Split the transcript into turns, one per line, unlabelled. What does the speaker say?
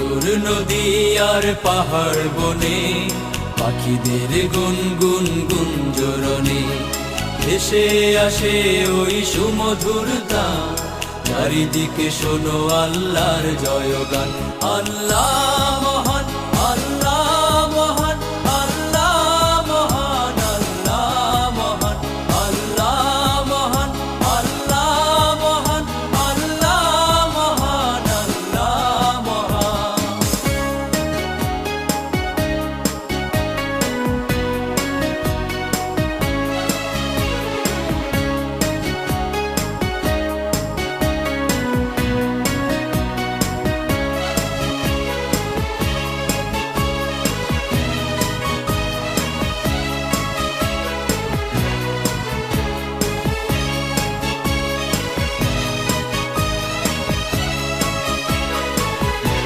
সাগর নদী আর পাহাড় বনে, পাখিদের গুনগুন গুঞ্জরণে। ভেসে আসে ওই সুমধুরতা চারিদিকে শোনো আল্লাহর জয়গান। আল্লাহ